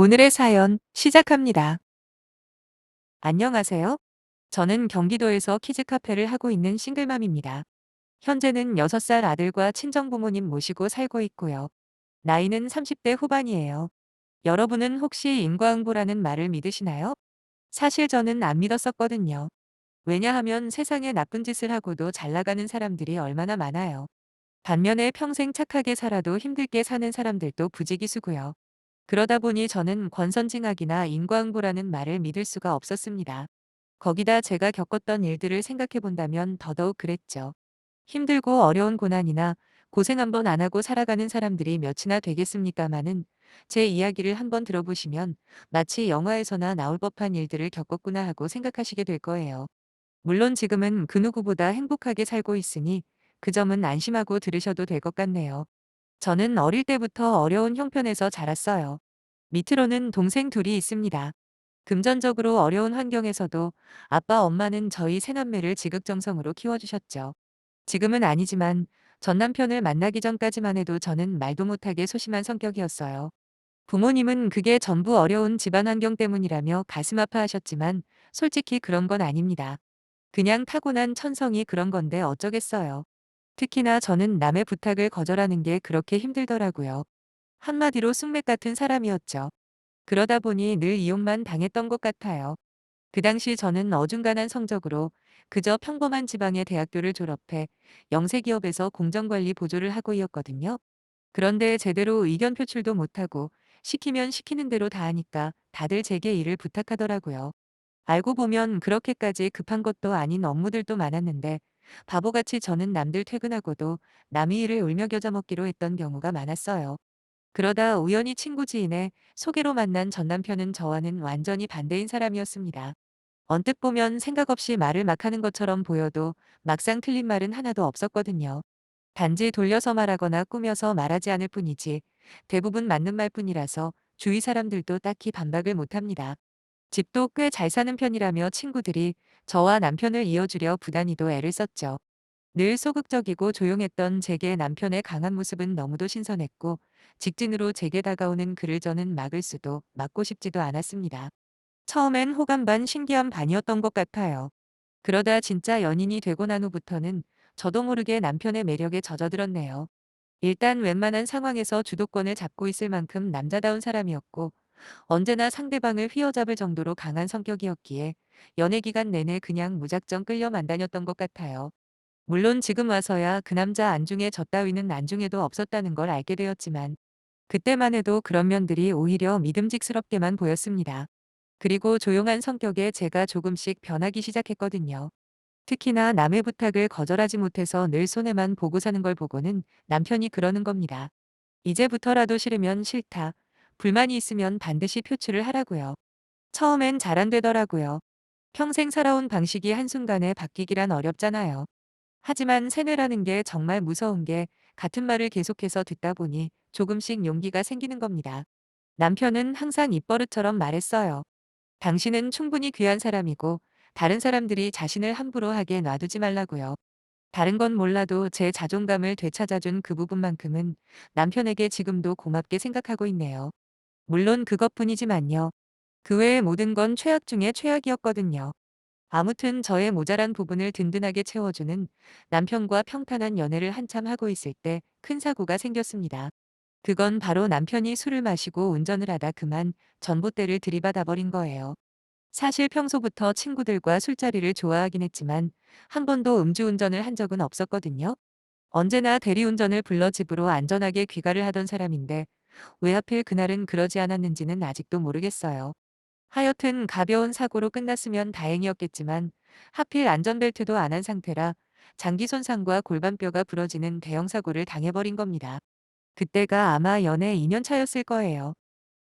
오늘의 사연 시작합니다. 안녕하세요. 저는 경기도에서 키즈 카페를 하고 있는 싱글맘입니다. 현재는 6살 아들과 친정부모님 모시고 살고 있고요. 나이는 30대 후반이에요. 여러분은 혹시 인과응보라는 말을 믿으시나요? 사실 저는 안 믿었었거든요. 왜냐하면 세상에 나쁜 짓을 하고도 잘 나가는 사람들이 얼마나 많아요. 반면에 평생 착하게 살아도 힘들게 사는 사람들도 부지기수고요. 그러다 보니 저는 권선징악이나 인과응보라는 말을 믿을 수가 없었습니다. 거기다 제가 겪었던 일들을 생각해 본다면 더더욱 그랬죠. 힘들고 어려운 고난이나 고생 한번 안 하고 살아가는 사람들이 몇이나 되겠습니까마는 제 이야기를 한번 들어보시면 마치 영화에서나 나올 법한 일들을 겪었구나 하고 생각하시게 될 거예요. 물론 지금은 그 누구보다 행복하게 살고 있으니 그 점은 안심하고 들으셔도 될 것 같네요. 저는 어릴 때부터 어려운 형편에서 자랐어요. 밑으로는 동생 둘이 있습니다. 금전적으로 어려운 환경에서도 아빠 엄마는 저희 새남매를 지극정성으로 키워주셨죠. 지금은 아니지만 전 남편을 만나기 전까지만 해도 저는 말도 못하게 소심한 성격이었어요. 부모님은 그게 전부 어려운 집안 환경 때문이라며 가슴 아파하셨지만 솔직히 그런 건 아닙니다. 그냥 타고난 천성이 그런 건데 어쩌겠어요. 특히나 저는 남의 부탁을 거절하는 게 그렇게 힘들더라고요. 한마디로 쑥맥 같은 사람이었죠. 그러다 보니 늘 이용만 당했던 것 같아요. 그 당시 저는 어중간한 성적으로 그저 평범한 지방의 대학교를 졸업해 영세기업에서 공정관리 보조를 하고 있었거든요. 그런데 제대로 의견 표출도 못하고 시키면 시키는 대로 다 하니까 다들 제게 일을 부탁하더라고요. 알고 보면 그렇게까지 급한 것도 아닌 업무들도 많았는데 바보같이 저는 남들 퇴근하고도 남의 일을 울며 겨자 먹기로 했던 경우가 많았어요. 그러다 우연히 친구 지인의 소개로 만난 전 남편은 저와는 완전히 반대인 사람이었습니다. 언뜻 보면 생각 없이 말을 막 하는 것처럼 보여도 막상 틀린 말은 하나도 없었거든요. 단지 돌려서 말하거나 꾸며서 말하지 않을 뿐이지 대부분 맞는 말뿐이라서 주위 사람들도 딱히 반박을 못합니다. 집도 꽤 잘 사는 편이라며 친구들이 저와 남편을 이어주려 부단히도 애를 썼죠. 늘 소극적이고 조용했던 제게 남편의 강한 모습은 너무도 신선했고 직진으로 제게 다가오는 그를 저는 막을 수도 막고 싶지도 않았습니다. 처음엔 호감 반 신기함 반이었던 것 같아요. 그러다 진짜 연인이 되고 난 후부터는 저도 모르게 남편의 매력에 젖어들었네요. 일단 웬만한 상황에서 주도권을 잡고 있을 만큼 남자다운 사람이었고 언제나 상대방을 휘어잡을 정도로 강한 성격이었기에 연애 기간 내내 그냥 무작정 끌려만 다녔던 것 같아요. 물론 지금 와서야 그 남자 안중에 저 따위는 안중에도 없었다는 걸 알게 되었지만 그때만 해도 그런 면들이 오히려 믿음직스럽게만 보였습니다. 그리고 조용한 성격에 제가 조금씩 변하기 시작했거든요. 특히나 남의 부탁을 거절하지 못해서 늘 손해만 보고 사는 걸 보고는 남편이 그러는 겁니다. 이제부터라도 싫으면 싫다. 불만이 있으면 반드시 표출을 하라고요. 처음엔 잘 안 되더라고요. 평생 살아온 방식이 한순간에 바뀌기란 어렵잖아요. 하지만 세뇌라는 게 정말 무서운 게 같은 말을 계속해서 듣다 보니 조금씩 용기가 생기는 겁니다. 남편은 항상 입버릇처럼 말했어요. 당신은 충분히 귀한 사람이고 다른 사람들이 자신을 함부로 하게 놔두지 말라고요. 다른 건 몰라도 제 자존감을 되찾아준 그 부분만큼은 남편에게 지금도 고맙게 생각하고 있네요. 물론 그것뿐이지만요. 그 외의 모든 건 최악 중에 최악이었거든요. 아무튼 저의 모자란 부분을 든든하게 채워주는 남편과 평탄한 연애를 한참 하고 있을 때 큰 사고가 생겼습니다. 그건 바로 남편이 술을 마시고 운전을 하다 그만 전봇대를 들이받아 버린 거예요. 사실 평소부터 친구들과 술자리를 좋아하긴 했지만 한 번도 음주운전을 한 적은 없었거든요. 언제나 대리운전을 불러 집으로 안전하게 귀가를 하던 사람인데 왜 하필 그날은 그러지 않았는지는 아직도 모르겠어요. 하여튼 가벼운 사고로 끝났으면 다행이었겠지만 하필 안전벨트도 안 한 상태라 장기 손상과 골반뼈가 부러지는 대형 사고를 당해버린 겁니다. 그때가 아마 연애 2년 차였을 거예요.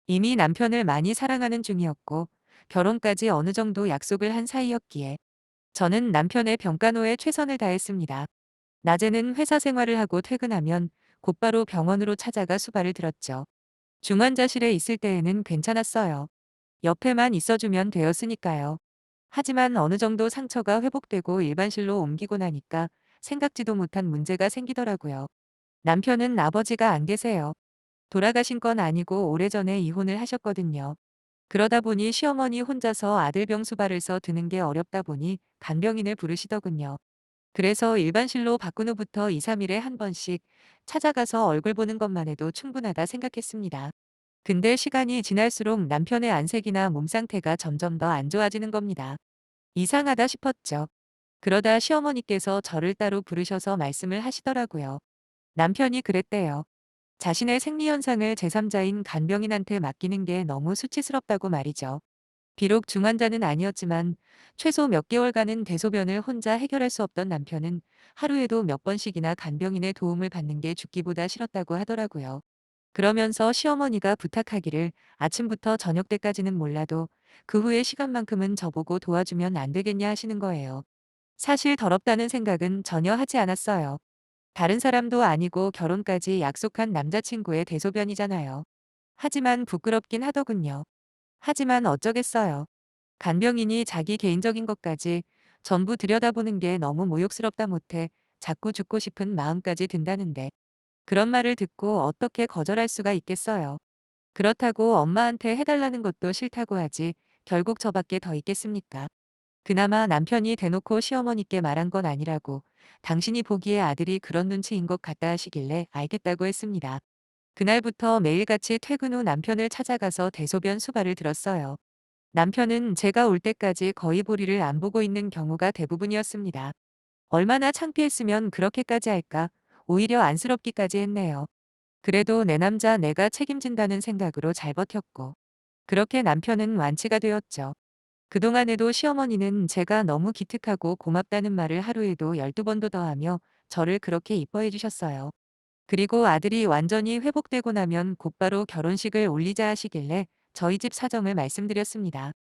이미 남편을 많이 사랑하는 중이었고 결혼까지 어느 정도 약속을 한 사이였기에 저는 남편의 병간호에 최선을 다했습니다. 낮에는 회사 생활을 하고 퇴근하면 곧바로 병원으로 찾아가 수발을 들었죠. 중환자실에 있을 때에는 괜찮았어요. 옆에만 있어주면 되었으니까요. 하지만 어느 정도 상처가 회복되고 일반실로 옮기고 나니까 생각지도 못한 문제가 생기더라고요. 남편은 아버지가 안 계세요. 돌아가신 건 아니고 오래전에 이혼을 하셨거든요. 그러다 보니 시어머니 혼자서 아들 병수발을 써 드는 게 어렵다 보니 간병인을 부르시더군요. 그래서 일반실로 바꾼 후부터 2, 3일에 한 번씩 찾아가서 얼굴 보는 것만 해도 충분하다 생각했습니다. 근데 시간이 지날수록 남편의 안색이나 몸 상태가 점점 더 안 좋아지는 겁니다. 이상하다 싶었죠. 그러다 시어머니께서 저를 따로 부르셔서 말씀을 하시더라고요. 남편이 그랬대요. 자신의 생리현상을 제3자인 간병인한테 맡기는 게 너무 수치스럽다고 말이죠. 비록 중환자는 아니었지만 최소 몇 개월간은 대소변을 혼자 해결할 수 없던 남편은 하루에도 몇 번씩이나 간병인의 도움을 받는 게 죽기보다 싫었다고 하더라고요. 그러면서 시어머니가 부탁하기를 아침부터 저녁 때까지는 몰라도 그 후의 시간만큼은 저보고 도와주면 안 되겠냐 하시는 거예요. 사실 더럽다는 생각은 전혀 하지 않았어요. 다른 사람도 아니고 결혼까지 약속한 남자친구의 대소변이잖아요. 하지만 부끄럽긴 하더군요. 하지만 어쩌겠어요. 간병인이 자기 개인적인 것까지 전부 들여다보는 게 너무 모욕스럽다 못해 자꾸 죽고 싶은 마음까지 든다는데 그런 말을 듣고 어떻게 거절할 수가 있겠어요. 그렇다고 엄마한테 해달라는 것도 싫다고 하지 결국 저밖에 더 있겠습니까? 그나마 남편이 대놓고 시어머니께 말한 건 아니라고 당신이 보기에 아들이 그런 눈치인 것 같다 하시길래 알겠다고 했습니다. 그날부터 매일같이 퇴근 후 남편을 찾아가서 대소변 수발을 들었어요. 남편은 제가 올 때까지 거의 보리를 안 보고 있는 경우가 대부분이었습니다. 얼마나 창피했으면 그렇게까지 할까? 오히려 안쓰럽기까지 했네요. 그래도 내 남자 내가 책임진다는 생각으로 잘 버텼고. 그렇게 남편은 완치가 되었죠. 그동안에도 시어머니는 제가 너무 기특하고 고맙다는 말을 하루에도 12번도 더 하며 저를 그렇게 이뻐해 주셨어요. 그리고 아들이 완전히 회복되고 나면 곧바로 결혼식을 올리자 하시길래 저희 집 사정을 말씀드렸습니다.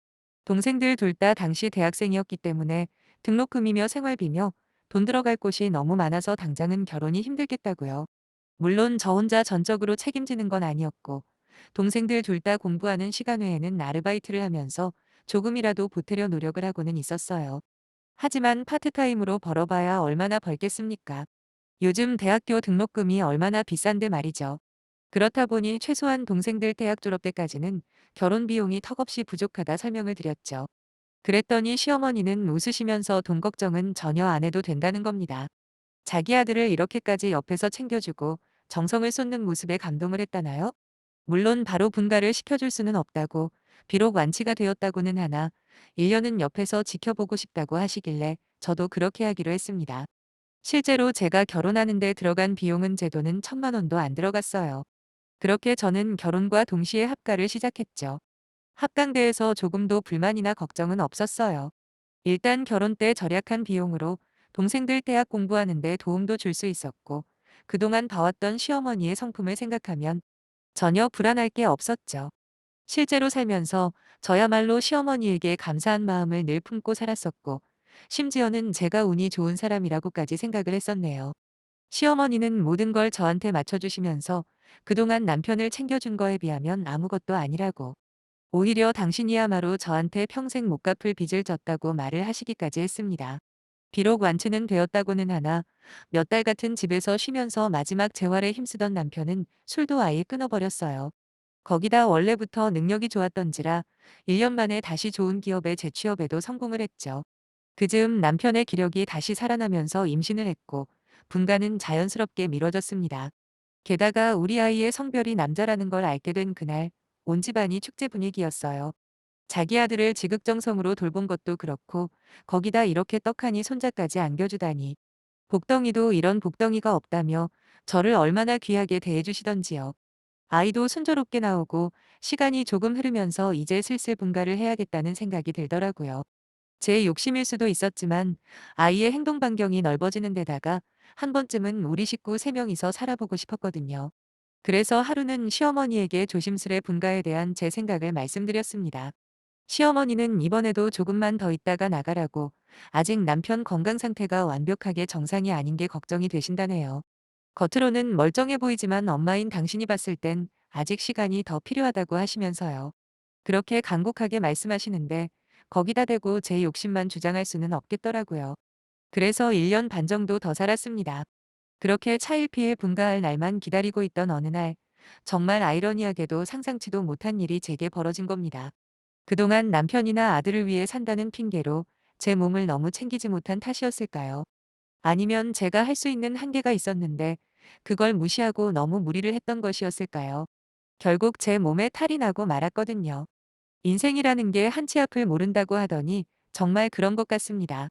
동생들 둘 다 당시 대학생이었기 때문에 등록금이며 생활비며 돈 들어갈 곳이 너무 많아서 당장은 결혼이 힘들겠다고요. 물론 저 혼자 전적으로 책임지는 건 아니었고 동생들 둘 다 공부하는 시간 외에는 아르바이트를 하면서 조금이라도 보태려 노력을 하고는 있었어요. 하지만 파트타임으로 벌어봐야 얼마나 벌겠습니까? 요즘 대학교 등록금이 얼마나 비싼데 말이죠. 그렇다 보니 최소한 동생들 대학 졸업 때까지는 결혼 비용이 턱없이 부족하다 설명을 드렸죠. 그랬더니 시어머니는 웃으시면서 돈 걱정은 전혀 안 해도 된다는 겁니다. 자기 아들을 이렇게까지 옆에서 챙겨주고 정성을 쏟는 모습에 감동을 했다나요? 물론 바로 분가를 시켜줄 수는 없다고 비록 완치가 되었다고는 하나 1년은 옆에서 지켜보고 싶다고 하시길래 저도 그렇게 하기로 했습니다. 실제로 제가 결혼하는 데 들어간 비용은 제 돈은 천만 원도 안 들어갔어요. 그렇게 저는 결혼과 동시에 합가를 시작했죠. 합강대에서 조금도 불만이나 걱정은 없었어요. 일단 결혼 때 절약한 비용으로 동생들 대학 공부하는데 도움도 줄 수 있었고 그동안 봐왔던 시어머니의 성품을 생각하면 전혀 불안할 게 없었죠. 실제로 살면서 저야말로 시어머니에게 감사한 마음을 늘 품고 살았었고 심지어는 제가 운이 좋은 사람이라고까지 생각을 했었네요. 시어머니는 모든 걸 저한테 맞춰주시면서 그동안 남편을 챙겨준 거에 비하면 아무것도 아니라고 오히려 당신이야말로 저한테 평생 못 갚을 빚을 졌다고 말을 하시기까지 했습니다. 비록 완치는 되었다고는 하나 몇 달 같은 집에서 쉬면서 마지막 재활에 힘쓰던 남편은 술도 아예 끊어버렸어요. 거기다 원래부터 능력이 좋았던지라 1년 만에 다시 좋은 기업에 재취업에도 성공을 했죠. 그즈음 남편의 기력이 다시 살아나면서 임신을 했고 분가는 자연스럽게 미뤄졌습니다. 게다가 우리 아이의 성별이 남자라는 걸 알게 된 그날 온 집안이 축제 분위기였어요. 자기 아들을 지극정성으로 돌본 것도 그렇고 거기다 이렇게 떡하니 손자까지 안겨주다니. 복덩이도 이런 복덩이가 없다며 저를 얼마나 귀하게 대해주시던지요. 아이도 순조롭게 나오고 시간이 조금 흐르면서 이제 슬슬 분가를 해야겠다는 생각이 들더라고요. 제 욕심일 수도 있었지만 아이의 행동 반경이 넓어지는 데다가 한 번쯤은 우리 식구 3명이서 살아보고 싶었거든요. 그래서 하루는 시어머니에게 조심스레 분가에 대한 제 생각을 말씀드렸습니다. 시어머니는 이번에도 조금만 더 있다가 나가라고 아직 남편 건강 상태가 완벽하게 정상이 아닌 게 걱정이 되신다네요. 겉으로는 멀쩡해 보이지만 엄마인 당신이 봤을 땐 아직 시간이 더 필요하다고 하시면서요. 그렇게 간곡하게 말씀하시는데 거기다 대고 제 욕심만 주장할 수는 없겠더라고요. 그래서 1년 반 정도 더 살았습니다. 그렇게 차일피일 분가할 날만 기다리고 있던 어느 날 정말 아이러니하게도 상상치도 못한 일이 제게 벌어진 겁니다. 그동안 남편이나 아들을 위해 산다는 핑계로 제 몸을 너무 챙기지 못한 탓이었을까요? 아니면 제가 할 수 있는 한계가 있었는데 그걸 무시하고 너무 무리를 했던 것이었을까요? 결국 제 몸에 탈이 나고 말았거든요. 인생이라는 게 한치 앞을 모른다고 하더니 정말 그런 것 같습니다.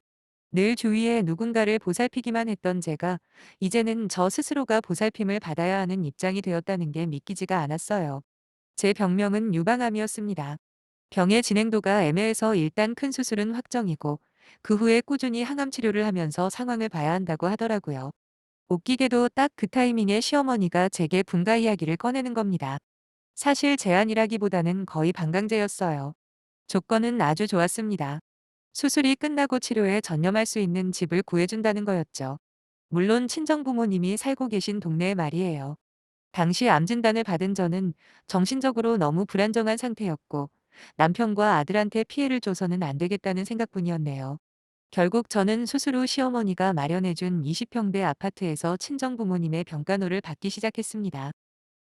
늘 주위에 누군가를 보살피기만 했던 제가 이제는 저 스스로가 보살핌을 받아야 하는 입장이 되었다는 게 믿기지가 않았어요. 제 병명은 유방암이었습니다. 병의 진행도가 애매해서 일단 큰 수술은 확정이고 그 후에 꾸준히 항암 치료를 하면서 상황을 봐야 한다고 하더라고요. 웃기게도 딱 그 타이밍에 시어머니가 제게 분가 이야기를 꺼내는 겁니다. 사실 제안이라기보다는 거의 반강제였어요. 조건은 아주 좋았습니다. 수술이 끝나고 치료에 전념할 수 있는 집을 구해준다는 거였죠. 물론 친정부모님이 살고 계신 동네에 말이에요. 당시 암 진단을 받은 저는 정신적으로 너무 불안정한 상태였고 남편과 아들한테 피해를 줘서는 안 되겠다는 생각뿐이었네요. 결국 저는 수술 후 시어머니가 마련해준 20평대 아파트에서 친정부모님의 병간호를 받기 시작했습니다.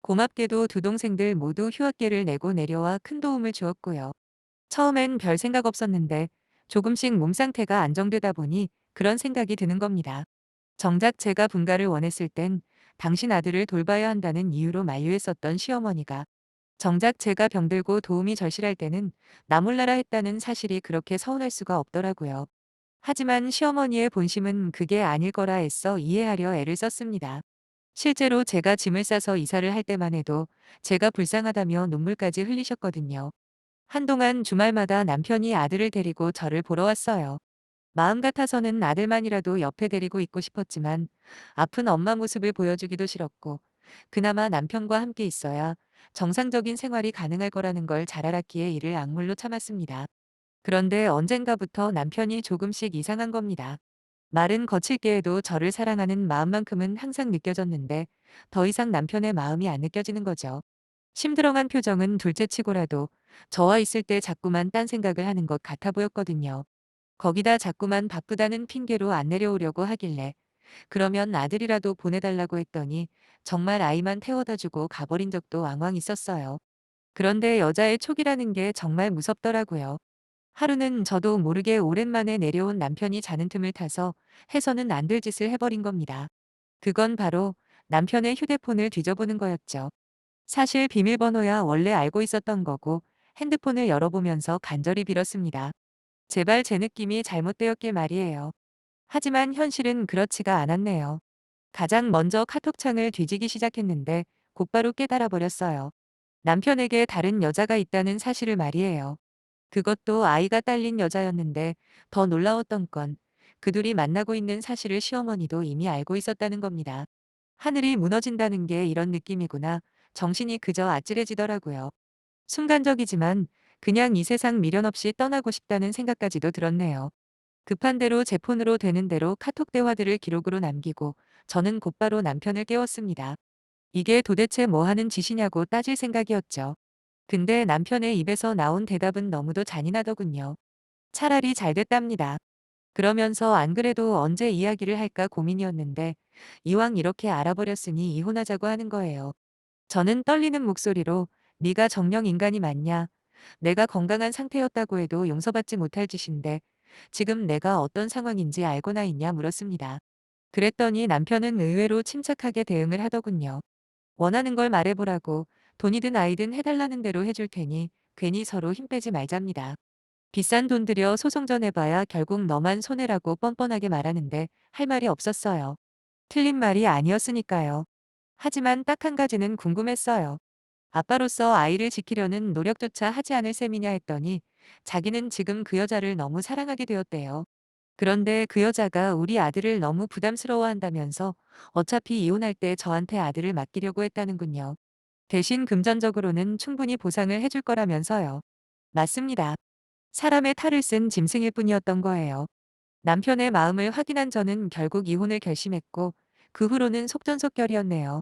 고맙게도 두 동생들 모두 휴학계를 내고 내려와 큰 도움을 주었고요. 처음엔 별 생각 없었는데 조금씩 몸 상태가 안정되다 보니 그런 생각이 드는 겁니다. 정작 제가 분가를 원했을 땐 당신 아들을 돌봐야 한다는 이유로 만류했었던 시어머니가 정작 제가 병들고 도움이 절실할 때는 나 몰라라 했다는 사실이 그렇게 서운할 수가 없더라고요. 하지만 시어머니의 본심은 그게 아닐 거라 애써 이해하려 애를 썼습니다. 실제로 제가 짐을 싸서 이사를 할 때만 해도 제가 불쌍하다며 눈물까지 흘리셨거든요. 한동안 주말마다 남편이 아들을 데리고 저를 보러 왔어요. 마음 같아서는 아들만이라도 옆에 데리고 있고 싶었지만 아픈 엄마 모습을 보여주기도 싫었고 그나마 남편과 함께 있어야 정상적인 생활이 가능할 거라는 걸 잘 알았기에 이를 악물로 참았습니다. 그런데 언젠가부터 남편이 조금씩 이상한 겁니다. 말은 거칠게 해도 저를 사랑하는 마음만큼은 항상 느껴졌는데 더 이상 남편의 마음이 안 느껴지는 거죠. 심드렁한 표정은 둘째치고라도 저와 있을 때 자꾸만 딴 생각을 하는 것 같아 보였거든요. 거기다 자꾸만 바쁘다는 핑계로 안 내려오려고 하길래 그러면 아들이라도 보내달라고 했더니 정말 아이만 태워다 주고 가버린 적도 왕왕 있었어요. 그런데 여자의 촉이라는 게 정말 무섭더라고요. 하루는 저도 모르게 오랜만에 내려온 남편이 자는 틈을 타서 해서는 안 될 짓을 해버린 겁니다. 그건 바로 남편의 휴대폰을 뒤져보는 거였죠. 사실 비밀번호야 원래 알고 있었던 거고 핸드폰을 열어보면서 간절히 빌었습니다. 제발 제 느낌이 잘못되었길 말이에요. 하지만 현실은 그렇지가 않았네요. 가장 먼저 카톡창을 뒤지기 시작했는데 곧바로 깨달아 버렸어요. 남편에게 다른 여자가 있다는 사실을 말이에요. 그것도 아이가 딸린 여자였는데 더 놀라웠던 건그 둘이 만나고 있는 사실을 시어머니도 이미 알고 있었다는 겁니다. 하늘이 무너진다는 게 이런 느낌이구나. 정신이 그저 아찔해지더라고요. 순간적이지만 그냥 이 세상 미련 없이 떠나고 싶다는 생각까지도 들었네요. 급한 대로 제 폰으로 되는 대로 카톡 대화들을 기록으로 남기고 저는 곧바로 남편을 깨웠습니다. 이게 도대체 뭐 하는 짓이냐고 따질 생각이었죠. 근데 남편의 입에서 나온 대답은 너무도 잔인하더군요. 차라리 잘 됐답니다. 그러면서 안 그래도 언제 이야기를 할까 고민이었는데 이왕 이렇게 알아버렸으니 이혼하자고 하는 거예요. 저는 떨리는 목소리로 네가 정령 인간이 맞냐? 내가 건강한 상태였다고 해도 용서받지 못할 짓인데 지금 내가 어떤 상황인지 알고나 있냐 물었습니다. 그랬더니 남편은 의외로 침착하게 대응을 하더군요. 원하는 걸 말해보라고 돈이든 아이든 해달라는 대로 해줄 테니 괜히 서로 힘 빼지 말잡니다. 비싼 돈 들여 소송 전 해봐야 결국 너만 손해라고 뻔뻔하게 말하는데 할 말이 없었어요. 틀린 말이 아니었으니까요. 하지만 딱 한 가지는 궁금했어요. 아빠로서 아이를 지키려는 노력조차 하지 않을 셈이냐 했더니 자기는 지금 그 여자를 너무 사랑하게 되었대요. 그런데 그 여자가 우리 아들을 너무 부담스러워한다면서 어차피 이혼할 때 저한테 아들을 맡기려고 했다는군요. 대신 금전적으로는 충분히 보상을 해줄 거라면서요. 맞습니다. 사람의 탈을 쓴 짐승일 뿐이었던 거예요. 남편의 마음을 확인한 저는 결국 이혼을 결심했고 그 후로는 속전속결이었네요.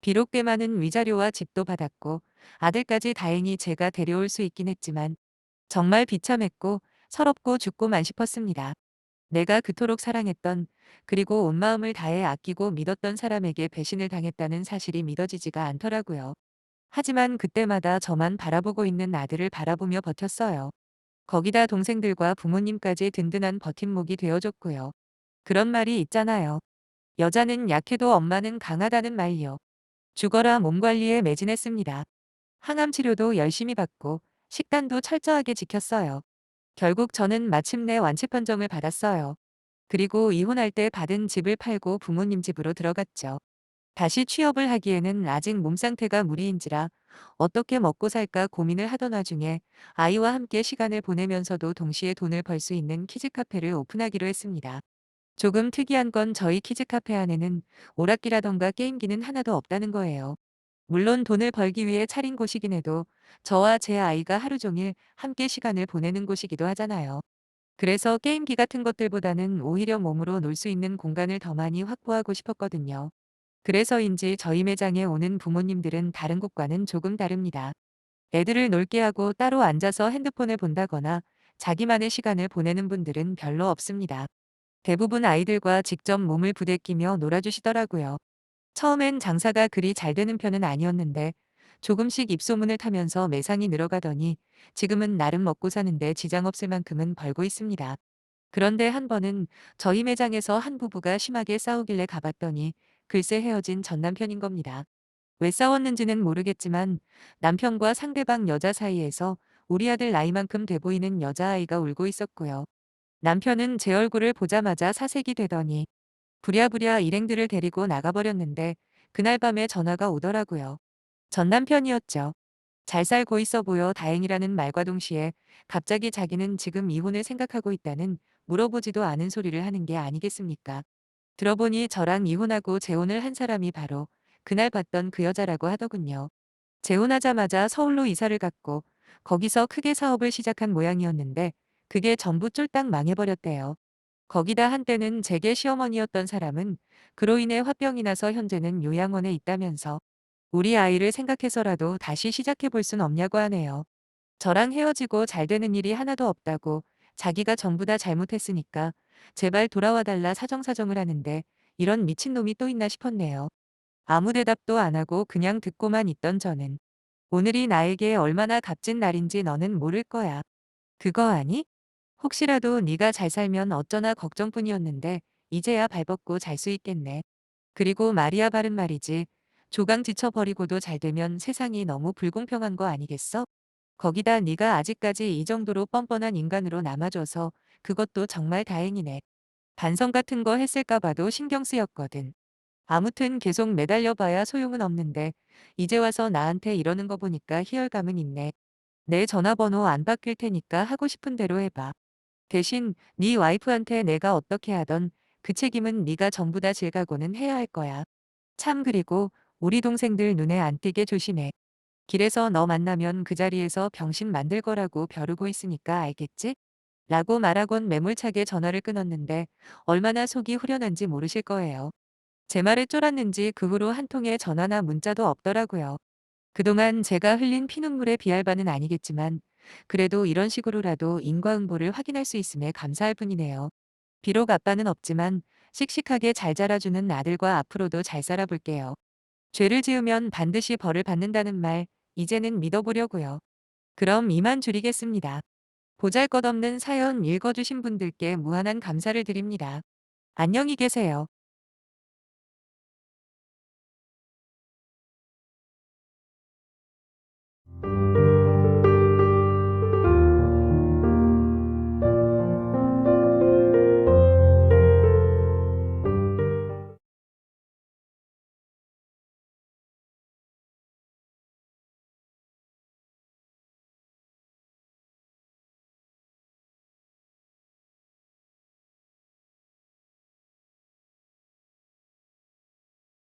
비록 꽤 많은 위자료와 집도 받았고 아들까지 다행히 제가 데려올 수 있긴 했지만 정말 비참했고 서럽고 죽고만 싶었습니다. 내가 그토록 사랑했던 그리고 온 마음을 다해 아끼고 믿었던 사람에게 배신을 당했다는 사실이 믿어지지가 않더라고요. 하지만 그때마다 저만 바라보고 있는 아들을 바라보며 버텼어요. 거기다 동생들과 부모님까지 든든한 버팀목이 되어줬고요. 그런 말이 있잖아요. 여자는 약해도 엄마는 강하다는 말이요. 죽어라 몸 관리에 매진했습니다. 항암 치료도 열심히 받고 식단도 철저하게 지켰어요. 결국 저는 마침내 완치 판정을 받았어요. 그리고 이혼할 때 받은 집을 팔고 부모님 집으로 들어갔죠. 다시 취업을 하기에는 아직 몸 상태가 무리인지라 어떻게 먹고 살까 고민을 하던 와중에 아이와 함께 시간을 보내면서도 동시에 돈을 벌 수 있는 키즈 카페를 오픈하기로 했습니다. 조금 특이한 건 저희 키즈 카페 안에는 오락기라던가 게임기는 하나도 없다는 거예요. 물론 돈을 벌기 위해 차린 곳이긴 해도 저와 제 아이가 하루 종일 함께 시간을 보내는 곳이기도 하잖아요. 그래서 게임기 같은 것들보다는 오히려 몸으로 놀 수 있는 공간을 더 많이 확보하고 싶었거든요. 그래서인지 저희 매장에 오는 부모님들은 다른 곳과는 조금 다릅니다. 애들을 놀게 하고 따로 앉아서 핸드폰을 본다거나 자기만의 시간을 보내는 분들은 별로 없습니다. 대부분 아이들과 직접 몸을 부대끼며 놀아주시더라고요. 처음엔 장사가 그리 잘 되는 편은 아니었는데 조금씩 입소문을 타면서 매상이 늘어가더니 지금은 나름 먹고 사는데 지장 없을 만큼은 벌고 있습니다. 그런데 한 번은 저희 매장에서 한 부부가 심하게 싸우길래 가봤더니 글쎄 헤어진 전 남편인 겁니다. 왜 싸웠는지는 모르겠지만 남편과 상대방 여자 사이에서 우리 아들 나이만큼 돼 보이는 여자아이가 울고 있었고요. 남편은 제 얼굴을 보자마자 사색이 되더니 부랴부랴 일행들을 데리고 나가버렸는데 그날 밤에 전화가 오더라고요. 전 남편이었죠. 잘 살고 있어 보여 다행이라는 말과 동시에 갑자기 자기는 지금 이혼을 생각하고 있다는 물어보지도 않은 소리를 하는 게 아니겠습니까? 들어보니 저랑 이혼하고 재혼을 한 사람이 바로 그날 봤던 그 여자라고 하더군요. 재혼하자마자 서울로 이사를 갔고 거기서 크게 사업을 시작한 모양이었는데 그게 전부 쫄딱 망해버렸대요. 거기다 한때는 제게 시어머니였던 사람은 그로 인해 화병이 나서 현재는 요양원에 있다면서 우리 아이를 생각해서라도 다시 시작해 볼 순 없냐고 하네요. 저랑 헤어지고 잘 되는 일이 하나도 없다고 자기가 전부 다 잘못했으니까 제발 돌아와 달라 사정사정을 하는데 이런 미친놈이 또 있나 싶었네요. 아무 대답도 안 하고 그냥 듣고만 있던 저는 오늘이 나에게 얼마나 값진 날인지 너는 모를 거야. 그거 아니? 혹시라도 네가 잘 살면 어쩌나 걱정뿐이었는데 이제야 발벗고 잘 수 있겠네. 그리고 말이야 바른 말이지. 조강 지쳐버리고도 잘 되면 세상이 너무 불공평한 거 아니겠어? 거기다 네가 아직까지 이 정도로 뻔뻔한 인간으로 남아줘서 그것도 정말 다행이네. 반성 같은 거 했을까 봐도 신경 쓰였거든. 아무튼 계속 매달려 봐야 소용은 없는데 이제 와서 나한테 이러는 거 보니까 희열감은 있네. 내 전화번호 안 바뀔 테니까 하고 싶은 대로 해봐. 대신 네 와이프한테 내가 어떻게 하던 그 책임은 네가 전부 다 질가고는 해야 할 거야. 참 그리고 우리 동생들 눈에 안 띄게 조심해. 길에서 너 만나면 그 자리에서 병신 만들 거라고 벼르고 있으니까 알겠지? 라고 말하곤 매몰차게 전화를 끊었는데 얼마나 속이 후련한지 모르실 거예요. 제 말에 쫄았는지 그 후로 한 통의 전화나 문자도 없더라고요. 그동안 제가 흘린 피눈물에 비할 바는 아니겠지만 그래도 이런 식으로라도 인과응보를 확인할 수 있음에 감사할 뿐이네요. 비록 아빠는 없지만 씩씩하게 잘 자라주는 아들과 앞으로도 잘 살아볼게요. 죄를 지으면 반드시 벌을 받는다는 말 이제는 믿어보려고요. 그럼 이만 줄이겠습니다. 보잘것없는 사연 읽어주신 분들께 무한한 감사를 드립니다. 안녕히 계세요.